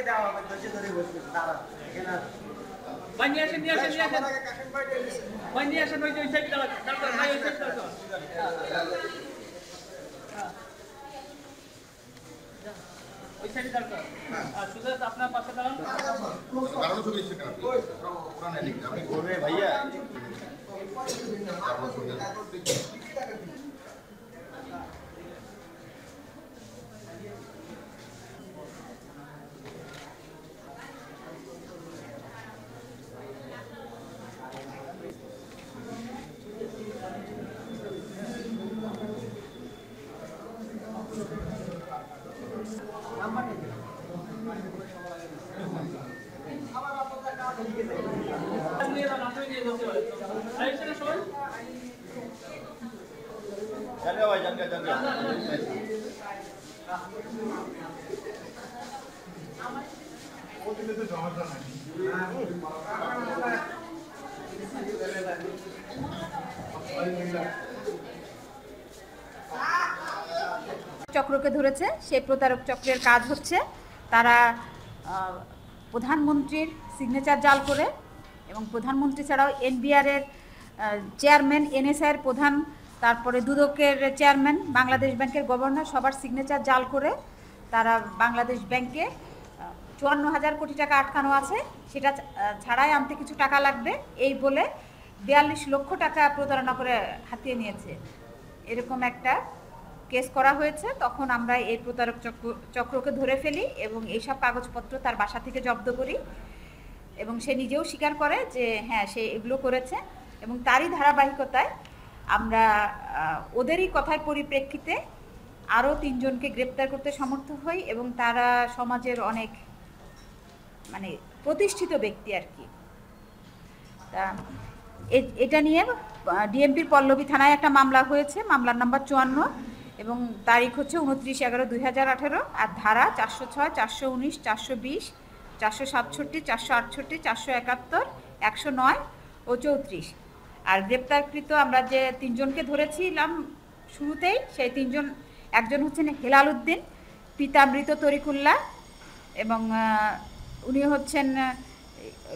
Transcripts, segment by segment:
ভাইকে দেওয়া হবে ধৈর্য ধরে বসবে দাঁড়া এখানে ভাই নিয়ে আসেন নিয়ে আসেন নিয়ে আসেন। ভাই নিয়ে আসেন ওই ওই সাইডে দাঁড়ান দাঁড়ান ভাই ওই সাইডে ওই সাইডে দাঁড়ান আর সুজাত আপনার পাশে দাঁড়ান। কারণ ছবি এসেছেন আপনি পুরান এদিক আপনি ওরে ভাইয়া কারণ ছবি নিয়ে যান আপনি নিয়ে যেতে পারেন আর এখানে সবাই জানগা ভাই জানগা জানগা চক্রকে ধরেছে সেই প্রতারক চক্রের কাজ হচ্ছে তারা প্রধানমন্ত্রীর সিগনেচার জাল করে এবং প্রধানমন্ত্রী ছাড়াও এনবিআরের চেয়ারম্যান এনএসআইয়ের প্রধান, তারপরে দুদকের চেয়ারম্যান বাংলাদেশ ব্যাংকের গভর্নর সবার সিগনেচার জাল করে তারা বাংলাদেশ ব্যাংকে চুয়ান্ন হাজার কোটি টাকা আটকানো আছে। সেটা ছাড়াই আনতে কিছু টাকা লাগবে। এই বলে বিয়াল্লিশ লক্ষ টাকা প্রতারণা করে হাতিয়ে নিয়েছে। এরকম একটা কেস করা হয়েছে। তখন আমরা এই প্রতারক চক্র, চক্রকে ধরে ফেলি এবং এইসব কাগজপত্র তার বাসা থেকে জব্দ করি এবং সে নিজেও স্বীকার করে যে হ্যাঁ সে এগুলো করেছে এবং তারই ধারাবাহিকতায় আমরা ওদেরই কথার পরিপ্রেক্ষিতে আরও তিনজনকে গ্রেপ্তার করতে সমর্থ হই এবং তারা সমাজের অনেক মানে প্রতিষ্ঠিত ব্যক্তি আর কি। তা এটা নিয়ে ডিএমপির পল্লবী থানায় একটা মামলা হয়েছে, মামলার নাম্বার চুয়ান্ন এবং তারিখ হচ্ছে উনত্রিশ এগারো দুই হাজার আঠেরো আর ধারা চারশো ছয়, চারশো উনিশ, চারশো বিশ, চারশো সাতষট্টি, চারশো আটষট্টি, চারশো একাত্তর, একশো নয় ও চৌত্রিশ। আর গ্রেপ্তারকৃত আমরা যে তিনজনকে ধরেছিলাম শুরুতেই, সেই তিনজন, একজন হচ্ছেন হেলাল উদ্দিন, পিতা মৃত তরিকুল্লাহ এবং উনি হচ্ছেন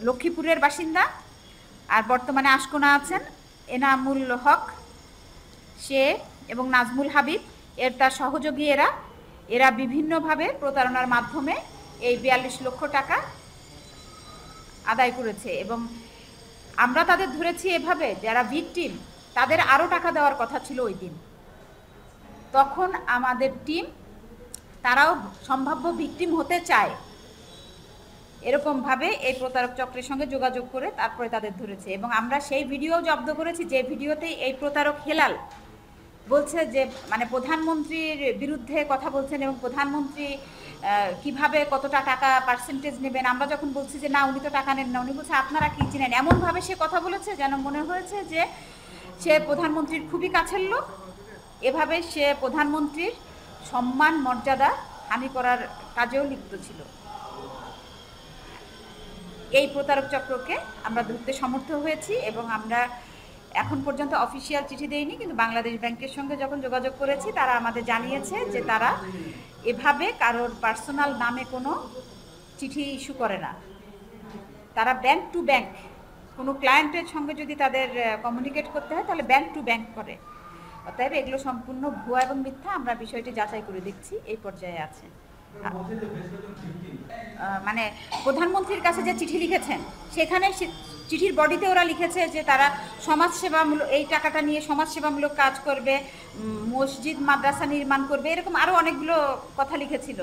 লক্ষ্মীপুরের বাসিন্দা আর বর্তমানে আশকোনা আছেন। এনামুল হক, সে এবং নাজমুল হাবিব এর তার সহযোগী এরা। এরা বিভিন্নভাবে প্রতারণার মাধ্যমে এই বিয়াল্লিশ লক্ষ টাকা আদায় করেছে এবং আমরা তাদের ধরেছি এভাবে, যারা ভিকটিম, তাদের আরও টাকা দেওয়ার কথা ছিল ওই দিন। তখন আমাদের টিম, তারাও সম্ভাব্য ভিকটিম হতে চায়। এরকমভাবে এই প্রতারক চক্রের সঙ্গে যোগাযোগ করে তারপরে তাদের ধরেছে। এবং আমরা সেই ভিডিও জব্দ করেছি যে ভিডিওতে এই প্রতারক হেলাল বলছে যে মানে প্রধানমন্ত্রীর বিরুদ্ধে কথা বলছেন এবং প্রধানমন্ত্রী কীভাবে কতটা টাকা পার্সেন্টেজ নেবেন? আমরা যখন বলছি যে, না, উনি তো টাকা নেন না। উনি বলছে, আপনারা কি চিনেন? এমনভাবে সে কথা বলেছে, যেন মনে হয়েছে যে, সে প্রধানমন্ত্রীর খুবই কাছের লোক। এভাবে সে প্রধানমন্ত্রীর সম্মান, মর্যাদা হানি করার কাজেও লিপ্ত ছিল। এই প্রতারক চক্রকে আমরা ধরতে সমর্থ হয়েছি এবং আমরা এখন পর্যন্ত অফিসিয়াল চিঠি দেয়নি কিন্তু বাংলাদেশ ব্যাংকের সঙ্গে যখন যোগাযোগ করেছি, তারা আমাদের জানিয়েছে যে তারা এভাবে কারোর পার্সোনাল নামে কোনো চিঠি ইস্যু করে না। তারা ব্যাংক টু ব্যাংক, কোনো ক্লায়েন্টের সঙ্গে যদি তাদের কমিউনিকেট করতে হয়, তাহলে ব্যাংক টু ব্যাংক করে। অতএব এগুলো সম্পূর্ণ ভুয়া এবং মিথ্যা, আমরা বিষয়টি যাচাই করে দেখছি, এই পর্যায়ে আছে। মানে প্রধানমন্ত্রীর কাছে যে চিঠি লিখেছেন, সেখানে চিঠির বডিতে ওরা লিখেছে যে তারা সমাজসেবামূলক, এই টাকাটা নিয়ে সমাজসেবামূলক কাজ করবে মসজিদ, মাদ্রাসা নির্মাণ করবে, এরকম আরও অনেকগুলো কথা লিখেছিল।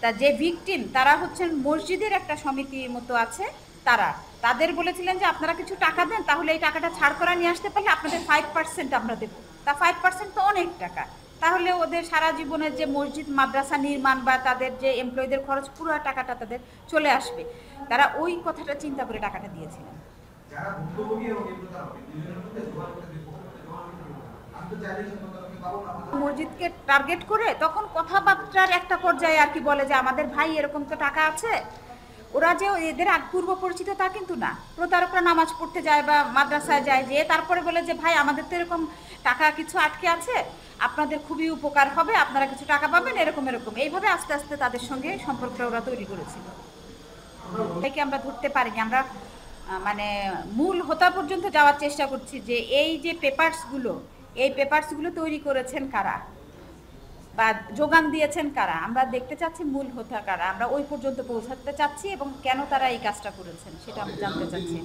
তা যে ভিকটিম, তারা হচ্ছেন মসজিদের একটা সমিতি মতো আছে, তারা। তাদের বলেছিলেন যে আপনারা কিছু টাকা দেন, তাহলে এই টাকাটা ছাড় করা নিয়ে আসতে পারলে আপনাদের ফাইভ পার্সেন্ট আমরা দেবো। তা ফাইভ পার্সেন্ট তো অনেক টাকা। তাহলে ওদের সারা জীবনের যে মসজিদ মাদ্রাসা নির্মাণ বা তাদের যে এমপ্লয়ীদের খরচ পুরো টাকাটা তাদের চলে আসবে। তারা ওই কথাটা চিন্তা করে টাকাটা দিয়েছিলেন। মসজিদকে টার্গেট করে তখন কথাবার্তার একটা পর্যায়ে আর কি বলে যে আমাদের ভাই এরকম তো টাকা আছে? ওরা যে এদের আগ পূর্ব পরিচিত তা কিন্তু না। প্রতারকরা নামাজ পড়তে যায় বা মাদ্রাসায় যায় যে তারপরে বলে যে, ভাই, আমাদের তো এরকম টাকা কিছু আটকে আছে, আপনাদের খুবই উপকার হবে, আপনারা কিছু টাকা পাবেন, এরকম এরকম। এইভাবে আস্তে আস্তে তাদের সঙ্গে সম্পর্কটা ওরা তৈরি করেছিল। এটাকে আমরা ধরতে পারিনি? আমরা মানে মূল হোতা পর্যন্ত যাওয়ার চেষ্টা করছি যে, এই যে পেপারসগুলো, এই পেপারসগুলো তৈরি করেছেন কারা? বা যোগান দিয়েছেন কারা? আমরা দেখতে চাচ্ছি মূল হোতা কারা আমরা ওই পর্যন্ত পৌঁছাতে চাচ্ছি এবং কেন তারা এই কাজটা করেছেন সেটা আমরা জানতে চাচ্ছি।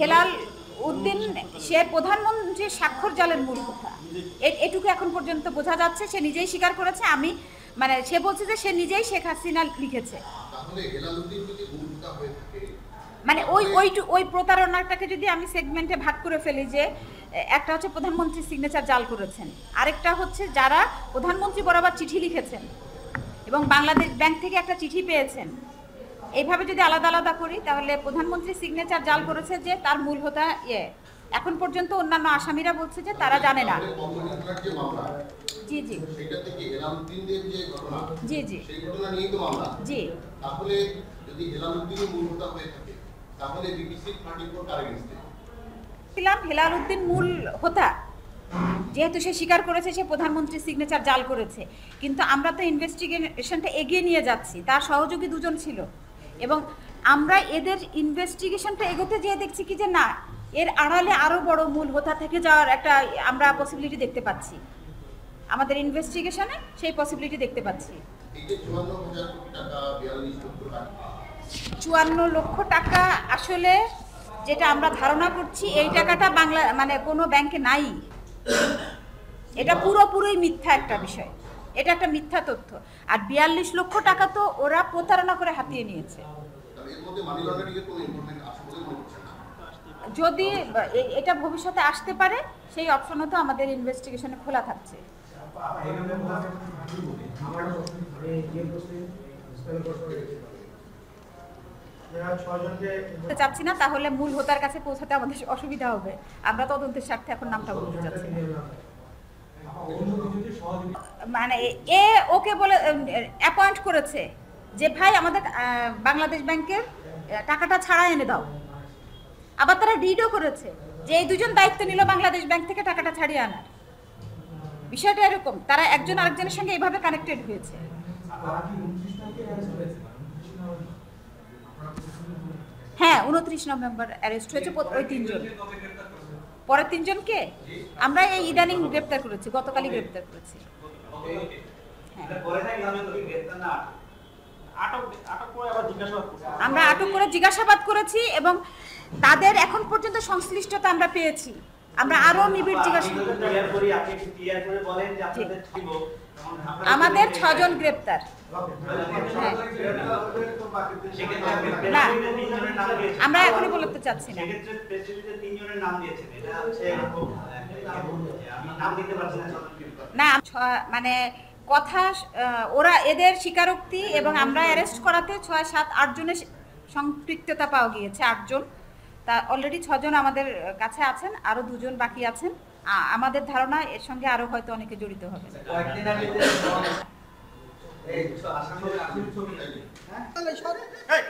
হেলাল উদ্দিন সে প্রধানমন্ত্রীর স্বাক্ষর জালের মূল কথা। এটুকু এখন পর্যন্ত বোঝা যাচ্ছে সে নিজেই স্বীকার করেছে। আমি মানে সে বলছে যে সে নিজেই শেখ হাসিনা লিখেছে। মানে ওই ওই ওই প্রতারণাটাকে যদি আমি সেগমেন্টে ভাগ করে ফেলি যে একটা হচ্ছে প্রধানমন্ত্রী সিগনেচার জাল করেছেন। আরেকটা হচ্ছে যারা প্রধানমন্ত্রী বরাবর চিঠি লিখেছেন এবং বাংলাদেশ ব্যাংক থেকে একটা চিঠি পেয়েছেন। এইভাবে যদি আলাদা আলাদা করি, তাহলে প্রধানমন্ত্রী সিগনেচার জাল করেছে যে তার মূল হোতা ইয়ে। এখন পর্যন্ত অন্যান্য আসামিরা বলছে যে তারা জানে না। জি জি। জি জি। জি। ছিলাম হেলাল উদ্দিন মূল হোতা। যেহেতু সে স্বীকার করেছে, সে প্রধানমন্ত্রী সিগনেচার জাল করেছে। কিন্তু আমরা তো ইনভেস্টিগেশনটা এগিয়ে নিয়ে যাচ্ছি, তার সহযোগী দুজন ছিল। এবং আমরা এদের ইনভেস্টিগেশনটা এগোতে যেয়ে দেখছি কি যে না, এর আড়ালে আরও বড় মূল হোতা থেকে যাওয়ার একটা আমরা পসিবিলিটি দেখতে পাচ্ছি। আমাদের ইনভেস্টিগেশনে সেই পসিবিলিটি দেখতে পাচ্ছি। চুয়ান্ন লক্ষ টাকা আসলে যেটা আমরা ধারণা করছি, এই টাকাটা বাংলা মানে কোনো ব্যাংকে নাই। এটা পুরোপুরি মিথ্যা একটা বিষয়। এটা একটা মিথ্যা তথ্য। আর বিয়াল্লিশ লক্ষ টাকা তো ওরা প্রতারণা করে হাতিয়ে নিয়েছে। যদি এটা ভবিষ্যতে আসতে পারে, সেই অপশনও তো আমাদের ইনভেস্টিগেশনে খোলা থাকছে। চাচ্ছি না তাহলে মূল হোতার কাছে পৌঁছাতে আমাদের অসুবিধা হবে। আমরা তদন্তের স্বার্থে এখন নামটা বলতে চাচ্ছি। মানে এ ওকে বলে অ্যাপয়েন্ট করেছে যে ভাই আমাদের বাংলাদেশ ব্যাংকের টাকাটা ছাড়া এনে দাও। আবার তারা ডিডও করেছে যে এই দুজন দায়িত্ব নিল বাংলাদেশ ব্যাংক থেকে টাকাটা ছাড়িয়ে আনার। বিষয়টা এরকম তারা একজন আরেকজনের সঙ্গে এইভাবে কানেক্টেড হয়েছে। হ্যাঁ উনত্রিশ নভেম্বর অ্যারেস্ট হয়েছে ওই তিনজন। পরের তিনজনকে? আমরা এই ইদানিং গ্রেপ্তার করেছি, গতকালই গ্রেপ্তার করেছি। আমরা আটক করে জিজ্ঞাসাবাদ করেছি এবং তাদের এখন পর্যন্ত সংশ্লিষ্টতা আমরা পেয়েছি। আমরা আরও নিবিড় ছিল আমাদের ছজন গ্রেপ্তার। সেক্ষেত্রে না। আমরা এখনই বলতে চাচ্ছি না। না মানে কথা ওরা এদের স্বীকারোক্তি এবং আমরা অ্যারেস্ট করাতে ছয়, সাত আট জনের সম্পৃক্ততা পাওয়া গিয়েছে, আটজন। তা অলরেডি ছজন আমাদের কাছে আছেন আরও দুজন বাকি আছেন। আমাদের ধারণা এর সঙ্গে আরও হয়তো অনেকে জড়িত হবে এই,